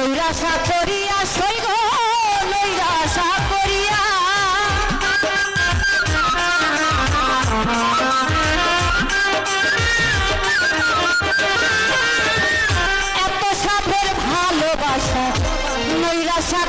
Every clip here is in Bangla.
নৈরাশা করিয়া নৈরাশা করিয়া। এত সাপের ভালোবাসা নৈরাশা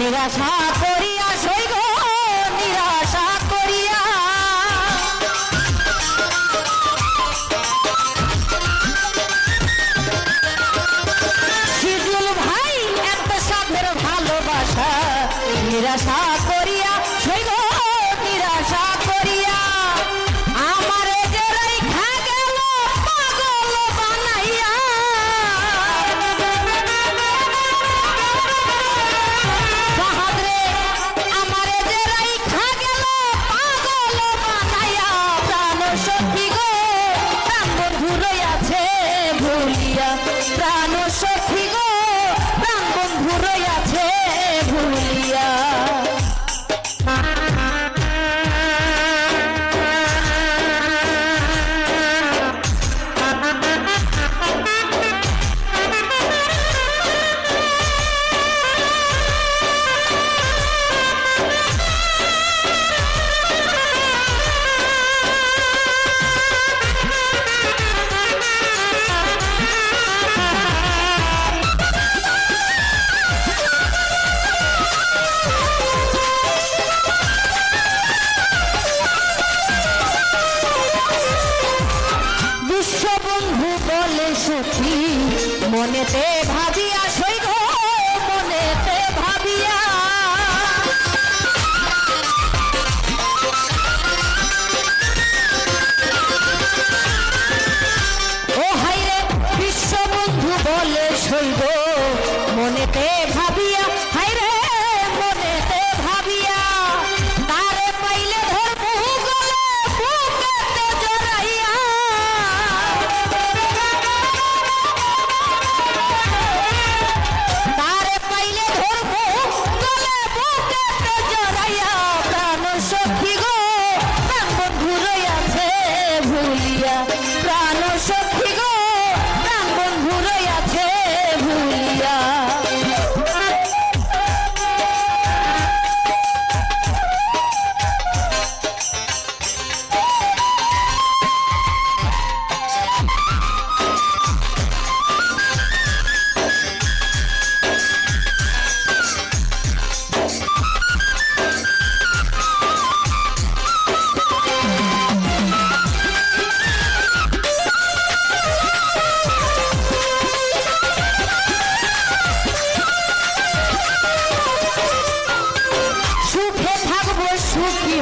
নিরাশা করিয়া সৈব নিরাশা করিয়া। শিজুল ভাই এত সাধের ভালোবাসা। নিরাশা করিয়া